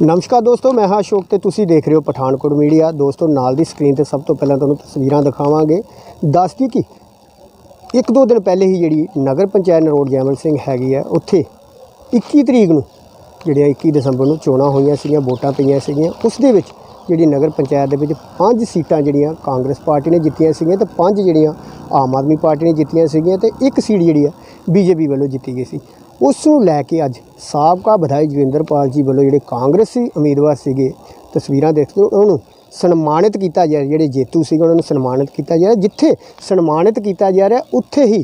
ਨਮਸਕਾਰ ਦੋਸਤੋ, ਮੈਂ ਹਾਂ ਅਸ਼ੋਕ ਤੇ ਤੁਸੀਂ ਦੇਖ ਰਹੇ ਹੋ ਪਠਾਨਕੋਟ ਮੀਡੀਆ। ਦੋਸਤੋ, ਨਾਲ ਦੀ ਸਕਰੀਨ ਤੇ ਸਭ ਤੋਂ ਪਹਿਲਾਂ ਤੁਹਾਨੂੰ ਤਸਵੀਰਾਂ ਦਿਖਾਵਾਂਗੇ। ਦੱਸਦੀ ਕਿ ਇੱਕ ਦੋ ਦਿਨ ਪਹਿਲੇ ਹੀ ਜਿਹੜੀ ਨਗਰ ਪੰਚਾਇਤ ਨਰੋੜ ਜੈਮਲ ਸਿੰਘ ਹੈਗੀ ਆ, ਉੱਥੇ 21 ਤਰੀਕ ਨੂੰ ਜਿਹੜੀਆਂ 21 ਦਸੰਬਰ ਨੂੰ ਚੋਣਾਂ ਹੋਈਆਂ ਸੀਗੀਆਂ, ਵੋਟਾਂ ਪਈਆਂ ਸੀਗੀਆਂ, ਉਸ ਦੇ ਵਿੱਚ ਜਿਹੜੀ ਨਗਰ ਪੰਚਾਇਤ ਦੇ ਵਿੱਚ ਪੰਜ ਸੀਟਾਂ ਜਿਹੜੀਆਂ ਕਾਂਗਰਸ ਪਾਰਟੀ ਨੇ ਜਿੱਤੀਆਂ ਸੀਗੀਆਂ ਤੇ ਪੰਜ ਜਿਹੜੀਆਂ ਆਮ ਆਦਮੀ ਪਾਰਟੀ ਨੇ ਜਿੱਤੀਆਂ ਸੀਗੀਆਂ ਤੇ ਇੱਕ ਸੀਟ ਜਿਹੜੀ ਆ, ਬੀਜੇਪੀ ਵੱਲੋਂ ਜਿੱਤੀ ਗਈ ਸੀ। ਉਸ ਨੂੰ ਲੈ ਕੇ ਅੱਜ ਸਾਬਕਾ ਵਿਧਾਇਕ ਜੋਗਿੰਦਰਪਾਲ ਜੀ ਵੱਲੋਂ ਜਿਹੜੇ ਕਾਂਗਰਸੀ ਉਮੀਦਵਾਰ ਸੀਗੇ, ਤਸਵੀਰਾਂ ਦੇਖਦੇ ਹੋ ਨੂੰ ਸਨਮਾਨਿਤ ਕੀਤਾ ਜਾ ਰਿਹਾ, ਜਿਹੜੇ ਜੇਤੂ ਸੀਗੇ, ਉਹਨਾਂ ਨੂੰ ਸਨਮਾਨਿਤ ਕੀਤਾ ਜਾ ਰਿਹਾ। ਜਿੱਥੇ ਸਨਮਾਨਿਤ ਕੀਤਾ ਜਾ ਰਿਹਾ, ਉੱਥੇ ਹੀ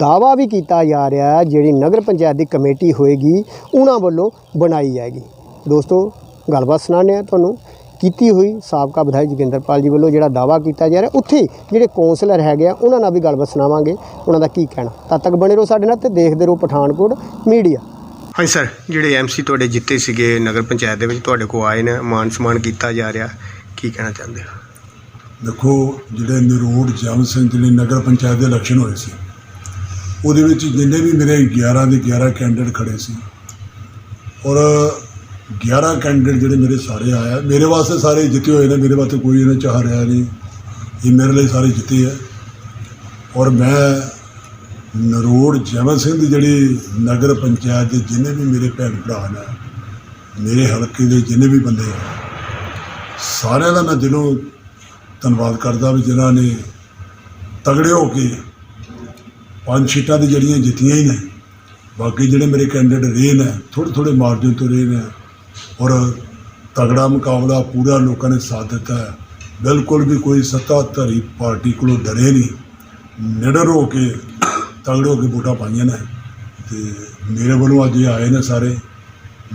ਦਾਵਾ ਵੀ ਕੀਤਾ ਜਾ ਰਿਹਾ, ਜਿਹੜੀ ਨਗਰ ਪੰਚਾਇਤ ਦੀ ਕਮੇਟੀ ਹੋਏਗੀ, ਉਹਨਾਂ ਵੱਲੋਂ ਬਣਾਈ ਜਾਏਗੀ। ਦੋਸਤੋ, ਗੱਲਬਾਤ ਸੁਣਾਉਂਦੇ ਹਾਂ ਤੁਹਾਨੂੰ। ਕੀਤੀ ਹੋਈ ਸਾਬਕਾ ਵਿਧਾਇਕ ਜੋਗਿੰਦਰਪਾਲ ਜੀ ਵੱਲੋਂ ਜਿਹੜਾ ਦਾਵਾ ਕੀਤਾ ਜਾ ਰਿਹਾ ਉੱਥੇ ਹੀ ਜਿਹੜੇ ਕੌਂਸਲਰ ਹੈਗੇ ਆ ਉਹਨਾਂ ਨਾਲ ਵੀ ਗੱਲਬਾਤ ਸੁਣਾਵਾਂਗੇ। ਉਹਨਾਂ ਦਾ ਕੀ ਕਹਿਣਾ? ਤਦ ਤੱਕ ਬਣੇ ਰਹੋ ਸਾਡੇ ਨਾਲ ਤੇ ਦੇਖਦੇ ਰਹੋ ਪਠਾਨਕੋਟ ਮੀਡੀਆ। ਹਾਂਜੀ ਸਰ ਜਿਹੜੇ ਐਮਸੀ ਤੁਹਾਡੇ ਜਿੱਤੇ ਸੀਗੇ ਨਗਰ ਪੰਚਾਇਤ ਦੇ ਵਿੱਚ ਤੁਹਾਡੇ ਕੋਲ ਆਏ ਨੇ ਮਾਨ ਸਨਮਾਨ ਕੀਤਾ ਜਾ ਰਿਹਾ ਕੀ ਕਹਿਣਾ ਚਾਹੁੰਦੇ ਹੋ? ਦੇਖੋ ਜਿਹੜੇ ਨਰੋੜ ਜਮ ਸਿੰਘ ਜਿਹੜੇ ਨਗਰ ਪੰਚਾਇਤ ਦੇ ਇਲੈਕਸ਼ਨ ਹੋਏ ਸੀ ਉਹਦੇ ਵਿੱਚ ਜਿੰਨੇ ਵੀ ਮੇਰੇ 11 ਦੇ 11 ਕੈਂਡੀਡੇਟ ਖੜੇ ਸੀ ਔਰ 11 ਕੈਂਡੀਡੇਟ ਜਿਹੜੇ ਮੇਰੇ ਸਾਰੇ ਆਇਆ ਮੇਰੇ ਵਾਸਤੇ ਸਾਰੇ ਜਿੱਤੇ ਹੋਏ ਨੇ, ਮੇਰੇ ਵਾਸਤੇ ਕੋਈ ਇਹਨਾਂ ਚਾਹ ਰਿਹਾ ਨਹੀਂ। ਇਹ ਮੇਰੇ ਲਈ ਸਾਰੇ ਜਿੱਤੇ ਆ। ਔਰ ਮੈਂ ਨਰੋੜ ਜਮਨ ਸਿੰਘ ਦੀ ਜਿਹੜੀ ਨਗਰ ਪੰਚਾਇਤ ਦੇ ਜਿੰਨੇ ਵੀ ਮੇਰੇ ਭੈਣ ਭਰਾ ਨੇ, ਮੇਰੇ ਹਲਕੇ ਦੇ ਜਿੰਨੇ ਵੀ ਬੰਦੇ ਆ, ਸਾਰਿਆਂ ਦਾ ਮੈਂ ਦਿਲੋਂ ਧੰਨਵਾਦ ਕਰਦਾ ਵੀ ਜਿਨ੍ਹਾਂ ਨੇ ਤਗੜੇ ਹੋ ਕੇ ਪੰਜ ਸੀਟਾਂ ਦੀ ਜਿਹੜੀਆਂ ਜਿੱਤੀਆਂ ਹੀ ਨੇ, ਬਾਕੀ ਜਿਹੜੇ ਮੇਰੇ ਕੈਂਡੀਡੇਟ ਰਹੇ ਨੇ ਥੋੜ੍ਹੇ ਥੋੜ੍ਹੇ ਮਾਰਜਨ ਤੋਂ ਰਹੇ ਨੇ ਔਰ ਤਗੜਾ ਮੁਕਾਬਲਾ ਪੂਰਾ ਲੋਕਾਂ ਨੇ ਸਾਥ ਦਿੱਤਾ ਹੈ। ਬਿਲਕੁਲ ਵੀ ਕੋਈ ਸੱਤਾਧਾਰੀ ਪਾਰਟੀ ਕੋਲੋਂ ਡਰੇ ਨਹੀਂ। ਨਿਡਰ ਹੋ ਕੇ, ਤਗੜੇ ਹੋ ਕੇ ਵੋਟਾਂ ਪਾਈਆਂ ਨੇ। ਤੇ ਮੇਰੇ ਵੱਲੋਂ ਅੱਜ ਇਹ ਆਏ ਨੇ ਸਾਰੇ।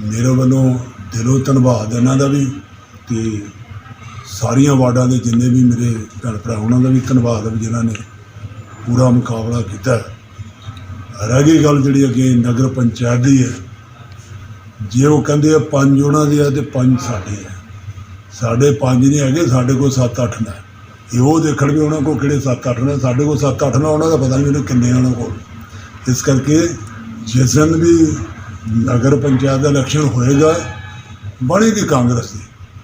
ਮੇਰੇ ਵੱਲੋਂ ਦਿਲੋਂ ਧੰਨਵਾਦ ਇਹਨਾਂ ਦਾ ਵੀ। ਤੇ ਸਾਰੀਆਂ ਵਾਰਡਾਂ ਦੇ ਜਿੰਨੇ ਵੀ ਮੇਰੇ ਭੈਣ ਭਰਾ ਉਹਨਾਂ ਦਾ ਵੀ ਧੰਨਵਾਦ ਵੀ ਜਿਨ੍ਹਾਂ ਨੇ ਪੂਰਾ ਮੁਕਾਬਲਾ ਕੀਤਾ ਰਹਿ ਗਈ ਗੱਲ ਜਿਹੜੀ ਅੱਗੇ ਨਗਰ ਪੰਚਾਇਤ ਦੀ ਹੈ। ਜੇ ਉਹ ਕਹਿੰਦੇ ਆ ਪੰਜ ਉਹਨਾਂ ਦੇ ਆ ਤੇ ਪੰਜ ਸਾਡੇ ਆ। ਸਾਡੇ ਪੰਜ ਨਹੀਂ ਹੈਗੇ, ਸਾਡੇ ਕੋਲ 7-8 ਨੇ। ਇਹ ਉਹ ਦੇਖਣ ਵੀ ਉਹਨਾਂ ਕੋਲ ਕਿਹੜੇ 7-8 ਨੇ, ਸਾਡੇ ਕੋਲ 7-8 ਨੇ, ਉਹਨਾਂ ਦਾ ਪਤਾ ਨਹੀਂ ਉਹਨੇ ਕਿੰਨੇ ਆ ਉਹਨਾਂ ਕੋਲ। ਇਸ ਕਰਕੇ ਜਿਸ ਦਿਨ ਵੀ ਨਗਰ ਪੰਚਾਇਤ ਦਾ ਇਲੈਕਸ਼ਨ ਹੋਏਗਾ ਬਣੇਗੀ ਕਾਂਗਰਸ ਦੀ?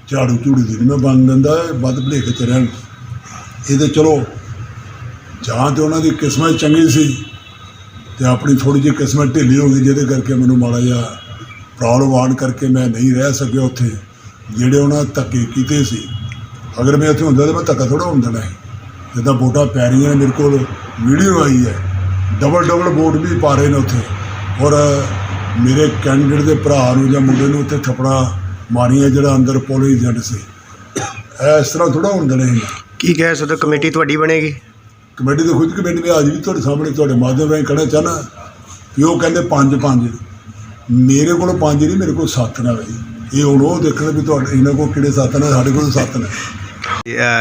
ਝਾੜੂ ਝੂੜੂ ਦੀ ਨਹੀਂ ਮੈਂ ਬਣ ਦਿੰਦਾ, ਵੱਧ ਭਲੇਖ ਚ ਰਹਿਣ ਇਹ ਤੇ ਚਲੋ, ਜਾਂ ਤੇ ਉਹਨਾਂ ਦੀ ਕਿਸਮਤ ਚੰਗੀ ਸੀ ਤੇ ਆਪਣੀ ਥੋੜੀ ਜਿਹੀ ਕਿਸਮਤ ਢਿੱਲੀ ਹੋ ਗਈ, ਜਿਹਦੇ ਕਰਕੇ ਮੈਨੂੰ ਮਾੜਾ ਜਿਹਾ ਪ੍ਰੋਬਲਮ ਆਉਣ ਕਰਕੇ ਮੈਂ ਨਹੀਂ ਰਹਿ ਸਕਿਆ ਉੱਥੇ ਜਿਹੜੇ ਉਹਨਾਂ ਧੱਕੇ ਕੀਤੇ ਸੀ। ਅਗਰ ਮੈਂ ਉੱਥੇ ਹੁੰਦਾ ਤਾਂ ਮੈਂ ਧੱਕਾ ਥੋੜਾ ਹੁੰਦਾ ਨਹੀਂ ਜਿੱਦਾਂ ਵੋਟਾਂ ਪੈ ਰਹੀਆਂ ਨੇ ਮੇਰੇ ਕੋਲ ਵੀਡੀਓ ਆਈ ਹੈ। ਡਬਲ ਡਬਲ ਵੋਟ ਵੀ ਪਾ ਰਹੇ ਨੇ ਉੱਥੇ। ਔਰ ਮੇਰੇ ਕੈਂਡੀਡੇਟ ਦੇ ਭਰਾ ਨੂੰ ਜਾਂ ਮੁੰਡੇ ਨੂੰ ਉੱਥੇ ਥੱਪੜਾ ਮਾਰੀਆਂ ਜਿਹੜਾ ਅੰਦਰ ਪੁਲਿਸ ਏਜੰਟ ਸੀ। ਇਸ ਤਰ੍ਹਾਂ ਥੋੜਾ ਹੁੰਦਾ ਨਹੀਂ ਕੀ ਕਹਿ ਸਕਦੇ ਕਮੇਟੀ ਤੁਹਾਡੀ ਬਣੇਗੀ? ਕਮੇਟੀ ਦੇ ਖੁਦ ਕਮੇਟੀ ਮੈਂ ਅੱਜ ਵੀ ਤੁਹਾਡੇ ਸਾਹਮਣੇ ਤੁਹਾਡੇ ਮਾਧਿਅਮ ਰਾਹੀਂ ਕਹਿਣਾ ਚਾਹਨਾ ਕਿ ਉਹ ਕਹਿੰਦੇ ਪੰਜ ਪੰਜ ਮੇਰੇ ਕੋਲ ਪੰਜ ਨਹੀਂ ਮੇਰੇ ਕੋਲ ਸੱਤ ਨੇ ਬਈ ਇਹ ਹੁਣ ਉਹ ਦੇਖਣ ਵੀ ਤੁਹਾਡੇ ਇਹਨਾਂ ਕੋਲ ਕਿਹੜੇ ਸੱਤ ਨੇ ਸਾਡੇ ਕੋਲ ਸੱਤ ਨੇ।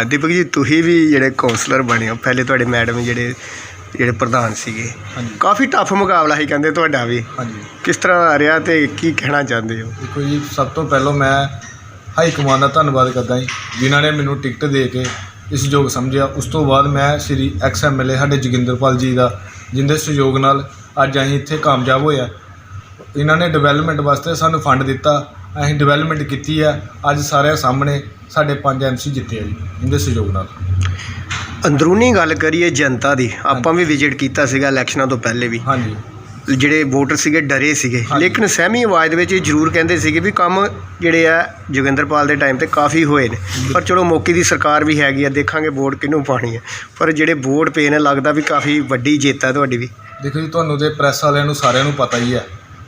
ਦੀਪਕ ਜੀ ਤੁਸੀਂ ਵੀ ਜਿਹੜੇ ਕਾਉਂਸਲਰ ਬਣੇ ਹੋ। ਪਹਿਲੇ ਤੁਹਾਡੇ ਮੈਡਮ ਜਿਹੜੇ ਜਿਹੜੇ ਪ੍ਰਧਾਨ ਸੀਗੇ। ਕਾਫੀ ਟਫ ਮੁਕਾਬਲਾ ਸੀ ਕਹਿੰਦੇ ਤੁਹਾਡਾ ਵੀ। ਹਾਂਜੀ। ਕਿਸ ਤਰ੍ਹਾਂ ਆ ਰਿਹਾ ਤੇ ਕੀ ਕਹਿਣਾ ਚਾਹੁੰਦੇ ਹੋ? ਦੇਖੋ ਜੀ ਸਭ ਤੋਂ ਪਹਿਲਾਂ ਮੈਂ ਹਾਈ ਕਮਾਂਡ ਦਾ ਧੰਨਵਾਦ ਕਰਦਾ ਜੀ ਜਿਨ੍ਹਾਂ ਨੇ ਮੈਨੂੰ ਟਿਕਟ ਦੇ ਕੇ ਇਸ ਯੋਗ ਸਮਝਿਆ। ਉਸ ਤੋਂ ਬਾਅਦ ਮੈਂ ਸ੍ਰੀ ਐਕਸ ਐਮਐਲਏ ਸਾਡੇ ਜੋਗਿੰਦਰਪਾਲ ਜੀ ਦਾ ਜਿੰਦੇ ਸਹਿਯੋਗ ਨਾਲ ਅੱਜ ਅਸੀਂ ਇੱਥੇ ਕਾਮਯਾਬ ਹੋਇਆ ਇਹਨਾਂ ਨੇ ਡਿਵੈਲਪਮੈਂਟ ਵਾਸਤੇ ਸਾਨੂੰ ਫੰਡ ਦਿੱਤਾ। ਅਸੀਂ ਡਿਵੈਲਪਮੈਂਟ ਕੀਤੀ ਆ। ਅੱਜ ਸਾਰਿਆਂ ਸਾਹਮਣੇ ਸਾਡੇ ਪੰਜ ਐਮਸੀ ਜਿੱਤੇ ਆ ਜੀ ਇਹਦੇ ਸਹਿਯੋਗ ਨਾਲ। ਅੰਦਰੂਨੀ ਗੱਲ ਕਰੀਏ ਜਨਤਾ ਦੀ ਆਪਾਂ ਵੀ ਵਿਜ਼ਿਟ ਕੀਤਾ ਸੀਗਾ ਇਲੈਕਸ਼ਨਾਂ ਤੋਂ ਪਹਿਲੇ ਵੀ। ਹਾਂਜੀ। ਜਿਹੜੇ ਵੋਟਰ ਸੀਗੇ ਡਰੇ ਸੀਗੇ। ਲੇਕਿਨ ਸਹਿਮੀ ਆਵਾਜ਼ ਦੇ ਵਿੱਚ ਇਹ ਜ਼ਰੂਰ ਕਹਿੰਦੇ ਸੀਗੇ ਵੀ ਕੰਮ ਜਿਹੜੇ ਆ ਜੋਗਿੰਦਰਪਾਲ ਦੇ ਟਾਈਮ ਤੇ ਕਾਫੀ ਹੋਏ ਨੇ। ਪਰ ਚਲੋ ਮੌਕੇ ਦੀ ਸਰਕਾਰ ਵੀ ਹੈਗੀ ਆ ਦੇਖਾਂਗੇ ਵੋਟ ਕਿਹਨੂੰ ਪਾਣੀ ਹੈ ਪਰ ਜਿਹੜੇ ਵੋਟ ਪਏ ਨੇ ਲੱਗਦਾ ਵੀ ਕਾਫੀ ਵੱਡੀ ਜਿੱਤ ਹੈ ਤੁਹਾਡੀ ਵੀ। ਦੇਖੋ ਜੀ ਤੁਹਾਨੂੰ ਤੇ ਪ੍ਰੈਸ ਵਾਲਿਆਂ ਨੂੰ ਸਾਰਿਆਂ ਨੂੰ ਪਤਾ ਹੀ ਹੈ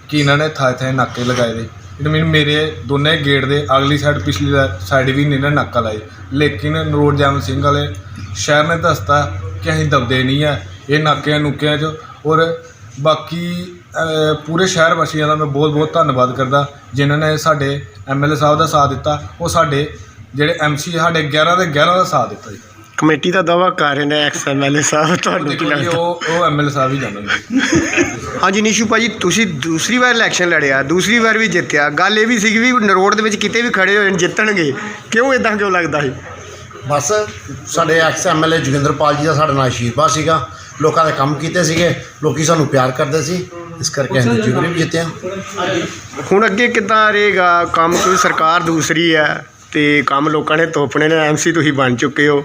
ਕਿ ਇਹਨਾਂ ਨੇ ਥਾਂ ਥਾਂ ਨਾਕੇ ਲਗਾਏ ਦੇ ਇਟ ਮੀਨ ਮੇਰੇ ਦੋਨੇ ਗੇਟ ਦੇ ਅਗਲੀ ਸਾਈਡ ਪਿਛਲੀ ਸਾਈਡ ਵੀ ਇਹਨਾਂ ਨੇ ਨਾਕਾ ਲਾਏ। ਲੇਕਿਨ ਨਰੋੜ ਜੈਮ ਸਿੰਘ ਵਾਲੇ ਸ਼ਹਿਰ ਨੇ ਦੱਸਤਾ ਕਿ ਅਸੀਂ ਦਬਦੇ ਨਹੀਂ ਆ ਇਹ ਨਾਕਿਆਂ ਨੁਕਿਆਂ 'ਚ। ਔਰ ਬਾਕੀ ਅਹ, ਪੂਰੇ ਸ਼ਹਿਰ ਵਾਸੀਆਂ ਦਾ ਮੈਂ ਬਹੁਤ ਬਹੁਤ ਧੰਨਵਾਦ ਕਰਦਾ ਜਿਨ੍ਹਾਂ ਨੇ ਸਾਡੇ ਐਮਐਲਏ ਸਾਹਿਬ ਦਾ ਸਾਥ ਦਿੱਤਾ। ਉਹ ਸਾਡੇ ਜਿਹੜੇ ਐਮਸੀ ਸਾਡੇ 11 ਦੇ 11 ਦਾ ਸਾਥ ਦਿੱਤਾ ਜੀ। ਕਮੇਟੀ ਦਾ ਦਾਵਾ ਕਰ ਰਹੇ ਨੇ ਐਕਸ ਐਮਐਲਏ ਸਾਹਿਬ ਤੁਹਾਨੂੰ ਕੀ ਲੱਗਦਾ? ਉਹ ਉਹ ਐਮਐਲਏ ਸਾਹਿਬ ਹੀ ਜਾਣਦੇ ਹਾਂਜੀ ਨੀਸ਼ੂ ਭਾਜੀ ਤੁਸੀਂ ਦੂਸਰੀ ਵਾਰ ਇਲੈਕਸ਼ਨ ਲੜਿਆ ਦੂਸਰੀ ਵਾਰ ਵੀ ਜਿੱਤਿਆ। ਗੱਲ ਇਹ ਵੀ ਸੀਗੀ ਵੀ ਨਰੋੜ ਦੇ ਵਿੱਚ ਕਿਤੇ ਵੀ ਖੜੇ ਹੋਏ ਜਿੱਤਣਗੇ। ਕਿਉਂ ਇਦਾਂ ਕਿਉਂ ਲੱਗਦਾ ਸੀ? ਬਸ ਸਾਡੇ ਐਕਸ ਐਮਐਲਏ ਜੋਗਿੰਦਰਪਾਲ ਜੀ ਦਾ ਸਾਡੇ ਨਾਲ ਆਸ਼ੀਰਵਾਦ ਸੀਗਾ। ਲੋਕਾਂ ਦੇ ਕੰਮ ਕੀਤੇ ਸੀਗੇ ਲੋਕੀ ਸਾਨੂੰ ਪਿਆਰ ਕਰਦੇ ਸੀ। ਇਸ ਕਰਕੇ ਅਸੀਂ ਦੂਜੀ ਵਾਰੀ ਵੀ ਜਿੱਤੇ ਹਾਂ ਹੁਣ ਅੱਗੇ ਕਿੱਦਾਂ ਰਹੇਗਾ? ਕੰਮ ਕੋਈ ਸਰਕਾਰ ਦੂਸਰੀ ਹੈ ਤੇ ਕੰਮ ਲੋਕਾਂ ਨੇ ਤੋਪਣੇ ਨੇ ਐਮਸੀ ਤੁਸੀਂ ਬਣ ਚੁੱਕੇ ਹੋ।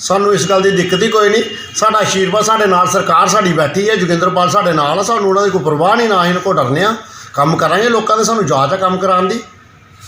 ਸਾਨੂੰ ਇਸ ਗੱਲ ਦੀ ਦਿੱਕਤ ਹੀ ਕੋਈ ਨਹੀਂ। ਸਾਡਾ ਆਸ਼ੀਰਵਾਦ ਸਾਡੇ ਨਾਲ ਸਰਕਾਰ ਸਾਡੀ ਬੈਠੀ ਹੈ, ਜੋਗਿੰਦਰਪਾਲ ਸਾਡੇ ਨਾਲ ਆ, ਸਾਨੂੰ ਉਹਨਾਂ ਦੀ ਕੋਈ ਪਰਵਾਹ ਨਹੀਂ, ਨਾ ਅਸੀਂ ਇਹਨਾਂ ਕੋਲ ਡਰਨੇ ਆ। ਕੰਮ ਕਰਾਂਗੇ ਲੋਕਾਂ ਦੇ, ਸਾਨੂੰ ਜਾਚ ਆ ਕੰਮ ਕਰਾਉਣ ਦੀ।